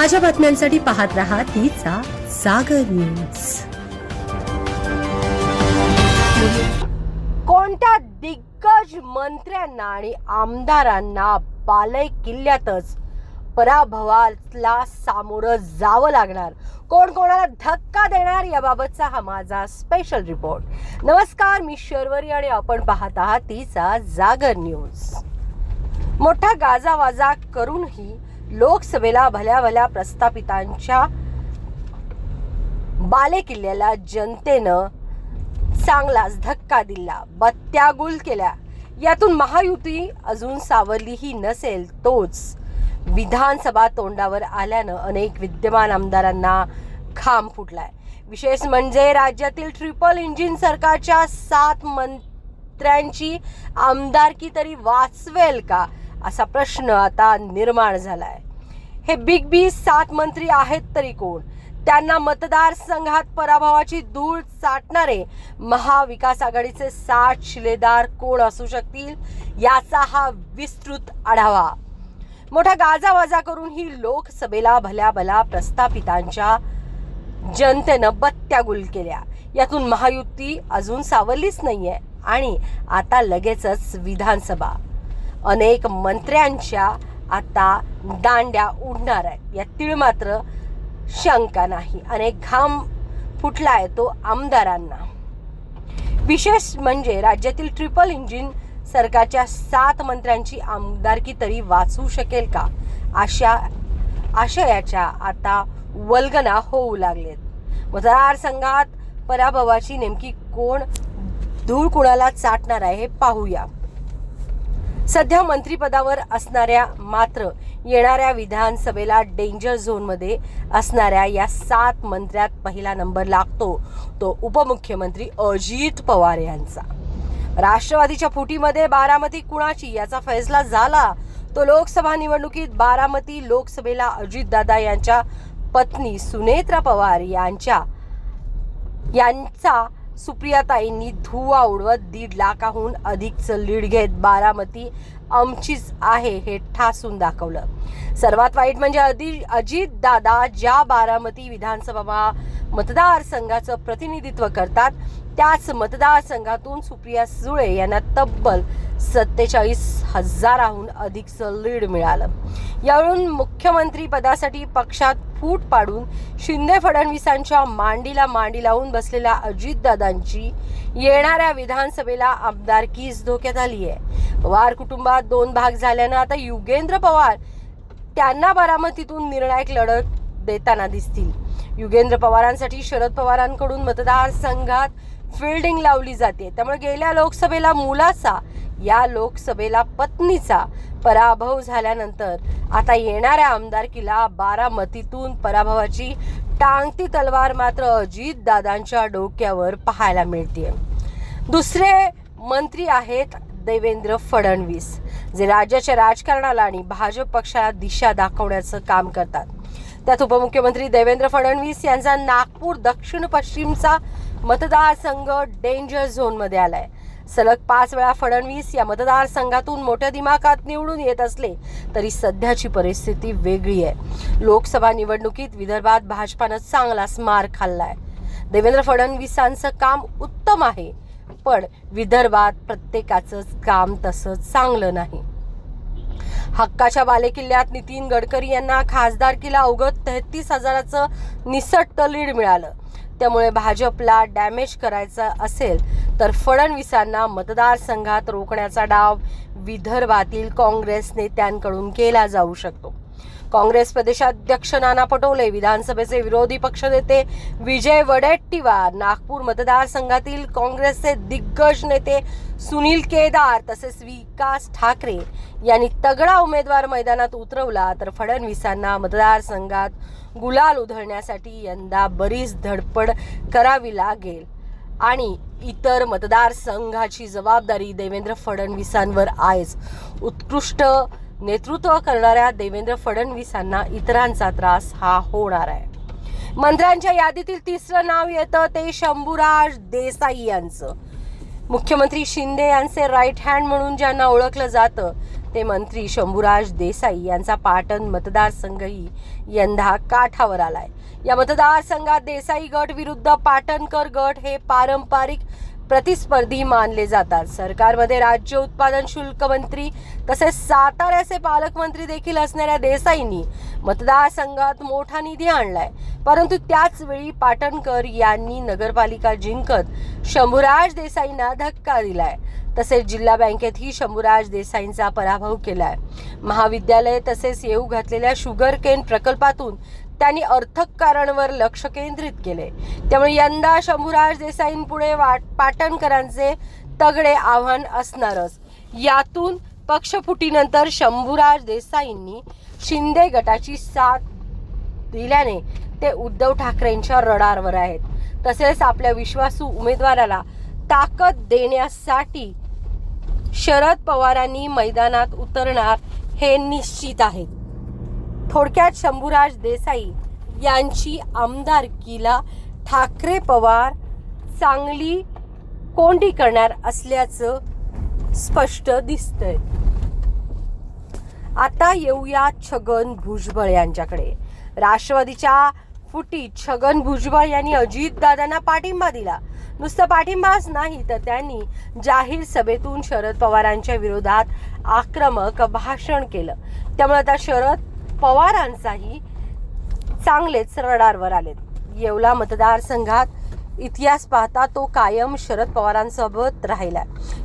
ताज्या बातम्यांसाठी पाहत रहा तिचा सागर न्यूज. कोणत्या दिग्गज मंत्र्यांना आणि आमदारांना बालय किल्ल्यातच पराभवाला सामोरं जावं लागणार? कोण कोणाला धक्का देणार? याबाबतचा हा माझा स्पेशल रिपोर्ट नमस्कार मी शर्वरी आणि आपण पाहत आहात तिचा जागर न्यूज. मोठा गाजावाजा करूनही लोकसभेला भल्या भल्या प्रस्थापितांच्या बालेकिल्ल्याला जनतेनं चांगलाच धक्का दिला बत्त्यागुल केल्या. यातून महायुती अजून सावरलीही नसेल तोच. विधानसभा तोंडावर आल्यानं अनेक विद्यमान आमदारांना खांब फुटलाय. विशेष म्हणजे राज्यातील ट्रिपल इंजिन सरकारच्या सात मंत्र्यांची आमदारकी तरी वाचवेल का? असा प्रश्न आता निर्माण झालाय. हे बिग बी सात मंत्री आहेत तरी कोण? त्यांना मतदारसंघात पराभवाची धूळ चाटणारे महाविकास आघाडीचे साठ शिलेदार कोण असू शकतील याचा हा विस्तृत आढावा. मोठा गाजावाजा करून ही लोकसभेला भल्या भल्या प्रस्थापितांच्या जनतेनं बत्त्या गुल केल्या. यातून महायुती अजून सावरलीच नाहीये आणि आता लगेचच विधानसभा. अनेक मंत्र्यांच्या आता दांड्या उडणार आहेत. यातील मात्र शंका नाही. अनेक घाम फुटला आहे तो आमदारांना. विशेष म्हणजे राज्यातील ट्रिपल इंजिन सरकारच्या सात मंत्र्यांची आमदारकी तरी वाचू शकेल का? अशा आशयाच्या आता वल्गना होऊ लागलेत. मतदारसंघात पराभवाची नेमकी कोण धूळ कुणाला चाटणार आहे हे पाहूया. सध्या मंत्रिपदावर असणाऱ्या मात्र येणाऱ्या विधानसभेला डेंजर झोनमध्ये असणाऱ्या या सात मंत्र्यात पहिला नंबर लागतो. तो उपमुख्यमंत्री अजित पवार यांचा. राष्ट्रवादीच्या फुटीमध्ये बारामती कुणाची याचा फैसला झाला? तो लोकसभा निवडणुकीत बारामती लोकसभेला अजितदादा यांच्या पत्नी सुनेत्रा पवार यांच्या यांचा सुप्रियाताईंनी धुवा उडवत दीड लाखाहून अधिकचं लीड घेत बारामती आमचीच आहे हे ठासून दाखवलं. सर्वात वाईट म्हणजे अदि अजित दादा ज्या बारामती विधानसभा मतदारसंघाचं प्रतिनिधित्व करतात. त्याच मतदारसंघातून सुप्रिया सुळे यांना तब्बल सत्तेचाळीस हजाराहून अधिकचं लीड मिळालं. यावरून मुख्यमंत्री पदासाठी पक्षात फूट पाडून शिंदे फडणवीसांच्या मांडीला मांडी लावून बसलेल्या अजितदादांची येणाऱ्या विधानसभेला आमदारकीच धोक्यात आली आहे. पवार कुटुंबात दोन भाग झाल्यानं आता युगेंद्र पवार त्यांना बारामतीतून निर्णायक लढत देताना दिसतील. युगेंद्र पवारांसाठी शरद पवारांकडून मतदारसंघात फिल्डिंग लावली जाते. त्यामुळे गेल्या लोकसभेला मुलाचा या लोकसभेला पत्नीचा पराभव झाल्यानंतर आता येणाऱ्या आमदारकीला बारामतीतून पराभवाची टांगती तलवार मात्र अजित दादांच्या डोक्यावर पाहायला मिळते दुसरे मंत्री आहेत देवेंद्र फडणवीस जे राज्याच्या राजकारणाला आणि भाजप पक्षाला दिशा दाखवण्याचं काम करतात. त्यात उपमुख्यमंत्री देवेंद्र फडणवीस यांचा नागपूर दक्षिण पश्चिमचा मतदारसंघ डेंजर झोनमध्ये आलाय. सलग पाच वेळा फडणवीस या मतदारसंघातून मोठ्या दिमाखात निवडून येत असले तरी सध्याची परिस्थिती वेगळी आहे. लोकसभा निवडणुकीत विदर्भात भाजपानं चांगलाच मार खाल्लाय. देवेंद्र फडणवीसांचं काम उत्तम आहे पण विदर्भात प्रत्येकाचं काम तसं चांगलं नाही. हक्काच्या बालेकिल्ल्यात नितीन गडकरी यांना खासदारकीला अवगत तेहतीस हजाराचं निसटतं लीड मिळालं. त्यामुळे भाजपला डॅमेज करायचा असेल तर फडणवीसांना मतदारसंघात रोखण्याचा डाव विदर्भातील काँग्रेस नेत्यांकडून केला जाऊ शकतो. काँग्रेस प्रदेशाध्यक्ष नाना पटोले विधानसभेचे विरोधी पक्षनेते विजय वडेट्टीवार नागपूर मतदारसंघातील काँग्रेसचे दिग्गज नेते सुनील केदार तसेच विकास ठाकरे यांनी तगडा उमेदवार मैदानात उतरवला तर फडणवीसांना मतदारसंघात गुलाल उधळण्यासाठी यंदा बरीच धडपड करावी लागेल. आणि इतर मतदारसंघाची जबाबदारी देवेंद्र फडणवीसांवर आहेच. उत्कृष्ट नेतृत्व करणाऱ्या देवेंद्र फडणवीसांना इतरांचा त्रास हा होणार आहे. मंत्र्यांच्या यादीतील तिसरं नाव येतं ते शंभूराज देसाई यांचं. मुख्यमंत्री शिंदे यांचे राईट हँड म्हणून ज्यांना ओळखलं जातं ते मंत्री शंभूराज देसाई यांचा पाटण मतदारसंघही यंदा काठावर आलाय. या मतदारसंघात देसाई गट विरुद्ध पाटणकर गट हे पारंपरिक प्रतिस्पर्धी मानले जातात. सरकारमध्ये राज्य उत्पादन शुल्क मंत्री तसेच साताऱ्याचे पालकमंत्री देखील असणाऱ्या देसाईंनी मतदारसंघात मोठा निधी आणलाय. परंतु त्याचवेळी पाटणकर यांनी नगरपालिका जिंकत शंभूराज देसाईंना धक्का दिलाय. तसेच जिल्हा बँकेतही शंभूराज देसाईंचा पराभव केलाय. महाविद्यालय तसेच येऊ घातलेल्या शुगर केन प्रकल्पातून त्यांनी अर्थकारणावर लक्ष केंद्रित केले. त्यामुळे यंदा शंभूराज देसाईंपुढे वाट पाटणकरांचे तगडे आव्हान असणारच. यातून पक्षफुटीनंतर शंभूराज देसाईंनी शिंदे गटाची साथ दिल्याने ते उद्धव ठाकरेंच्या रडारवर आहेत. तसेच आपल्या विश्वासू उमेदवाराला ताकद देण्यासाठी शरद पवारांनी मैदानात उतरणार हे निश्चित आहे. थोडक्यात शंभूराज देसाई यांची आमदारकीला ठाकरे पवार चांगली कोंडी करणार असल्याचं स्पष्ट दिसतंय. आता येऊया छगन भुजबळ यांच्याकडे. राष्ट्रवादीच्या फुटीत छगन भुजबळ यांनी अजितदादांना पाठिंबा दिला. नुसतं पाठिंबाच नाही तर त्यांनी जाहीर सभेतून शरद पवारांच्या विरोधात आक्रमक भाषण केलं. त्यामुळे आता शरद पवारांचाही चांगलेच रडारवर आलेत. येवला मतदारसंघात इतिहास पाहता तो कायम शरद पवारांसोबत राहिला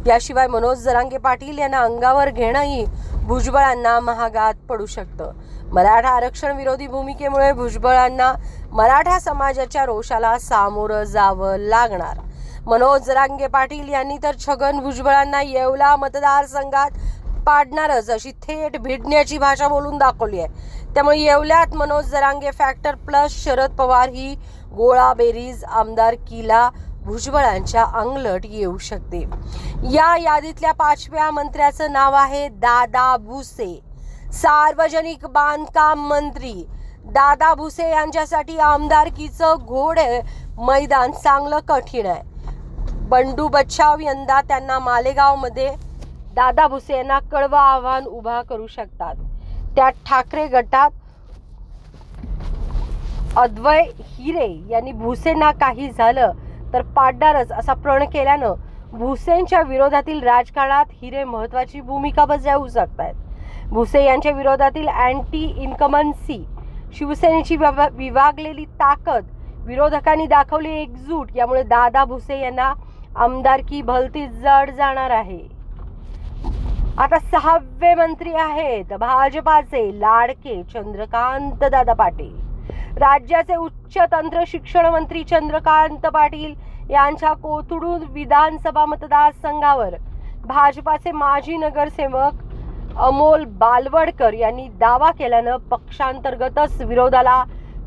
याशिवाय मनोज जरांगे पाटील यांना अंगावर घेणंही भुजबळांना महागात पडू शकतं. मराठा आरक्षण विरोधी भूमिकेमुळे भुजबळांना मराठा समाजाच्या रोषाला सामोरं जावं लागणार. मनोज जरांगे पाटील यांनी तर छगन भुजबळांना येवला मतदारसंघात पाडणारच अशी थेट भिडण्याची भाषा बोलून दाखवली आहे. त्यामुळे येवल्यात मनोज जरांगे फॅक्टर प्लस शरद पवार ही गोळा बेरीज आमदारकीला भुजबळांच्या अंगलट येऊ शकते. या यादीतल्या पाचव्या मंत्र्याचं नाव आहे दादा भुसे. सार्वजनिक बांधकाम मंत्री दादा भुसे यांच्यासाठी आमदारकीचं घोड मैदान चांगलं कठीण आहे. बंडू बच्छाव यंदा त्यांना मालेगावमध्ये दादा भुसे यांना कडवं आव्हान उभा करू शकतात. त्यात ठाकरे गटात अद्वय हिरे यांनी भुसेंना काही झालं तर पाडणारच असा प्रण केल्यानं भुसेंच्या विरोधातील राजकारणात हिरे महत्वाची भूमिका बजावू शकतात भुसे यांच्या विरोधातील अँटी इन्कमन्सी शिवसेनेची विभागलेली ताकद विरोधकांनी दाखवली एकजूट यामुळे दादा भुसे यांना आमदारकी भलती जड जाणार आहे. आता सहावे मंत्री आहेत भाजपाचे लाडके चंद्रकांत दादा पाटील. राज्याचे उच्च तंत्र शिक्षण मंत्री चंद्रकांत पाटील यांच्या कोथरूड विधानसभा मतदारसंघावर भाजपाचे माजी नगरसेवक अमोल बालवडकर यांनी दावा केल्यानं पक्षांतर्गतच विरोधाला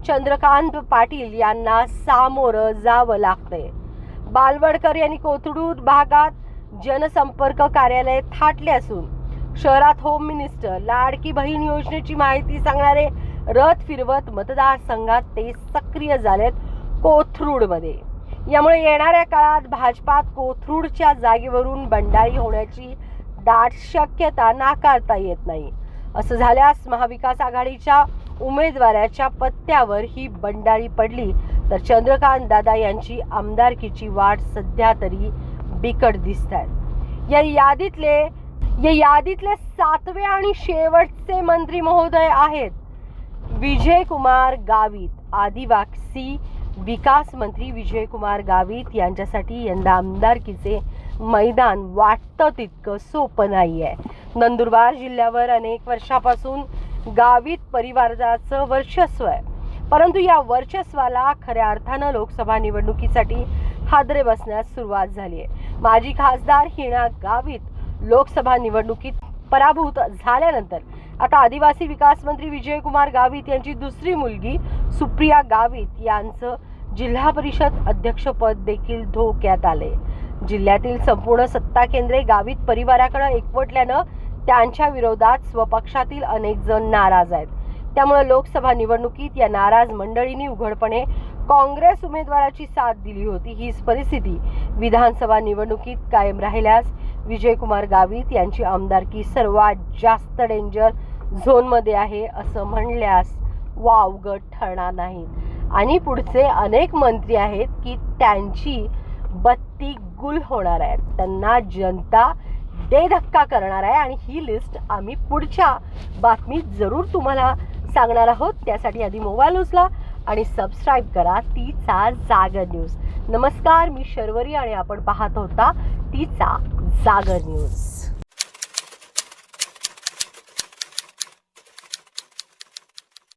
चंद्रकांत पाटील यांना सामोरं जावं लागतंय. बालवडकर यांनी कोथरूड भागात जनसंपर्क कार्यालय थाटले असून शहरात होम मिनिस्टर लाडकी बहीण योजनेची माहिती सांगणारे रथ फिरवत मतदारसंघात ते सक्रिय झालेत कोथरूडमध्ये. यामुळे येणाऱ्या काळात भाजपात कोथरूडच्या जागेवरून बंडाळी होण्याची दाट शक्यता नाकारता येत नाही. असं झाल्यास महाविकास आघाडीच्या उमेदवाराच्या पत्त्यावर ही बंडाळी पडली. तर चंद्रकांत दादा यांची आमदारकीची वाट सध्या तरी बिकट दिसत आहेत या यादीतले या यादीतले सातवे आणि शेवटचे मंत्री महोदय आहेत विजय कुमार गावित आदिवासी विकास मंत्री विजय कुमार गावित यांच्यासाठी यंदा आमदारकीचे मैदान वाटतं तितकं सोपं नाही आहे नंदुरबार जिल्ह्यावर अनेक वर्षापासून गावित परिवाराचं वर्चस्व आहे. परंतु या वर्चस्वाला खऱ्या अर्थानं लोकसभा निवडणुकीसाठी हादरे बसण्यास सुरुवात झाली आहे माजी खासदार हिना गावित लोकसभा निवडणुकीत पराभूत झाल्यानंतर आता आदिवासी विकास मंत्री विजयकुमार गावित यांची दुसरी मुलगी सुप्रिया गावित यांचं जिल्हा परिषद अध्यक्षपद देखील धोक्यात आले जिल्ह्यातील संपूर्ण सत्ता केंद्रे गावित परिवाराकडे एकवटल्यानं त्यांच्या विरोधात स्वपक्षातील अनेक जण नाराज आहेत. त्यामुळे लोकसभा निवडणुकीत या नाराज मंडळींनी उघडपणे काँग्रेस उमेदवाराची साथ दिली होती. हीच परिस्थिती विधानसभा निवडणुकीत कायम राहिल्यास विजयकुमार गावित यांची आमदारकी सर्वात जास्त डेंजर झोनमध्ये आहे असं म्हणल्यास वावगट ठरणार नाही. आणि पुढचे अनेक मंत्री आहेत की त्यांची बत्ती गुल होणार आहे त्यांना जनता बेधक्का करणार आहे आणि ही लिस्ट आम्ही पुढच्या बातमीत जरूर तुम्हाला सांगणार आहोत. त्यासाठी आधी मोबाईल उचला आणि सबस्क्राईब करा. तीचा जागर न्यूज नमस्कार मी शर्वरी आणि आपण पाहत होता तिचा जागर न्यूज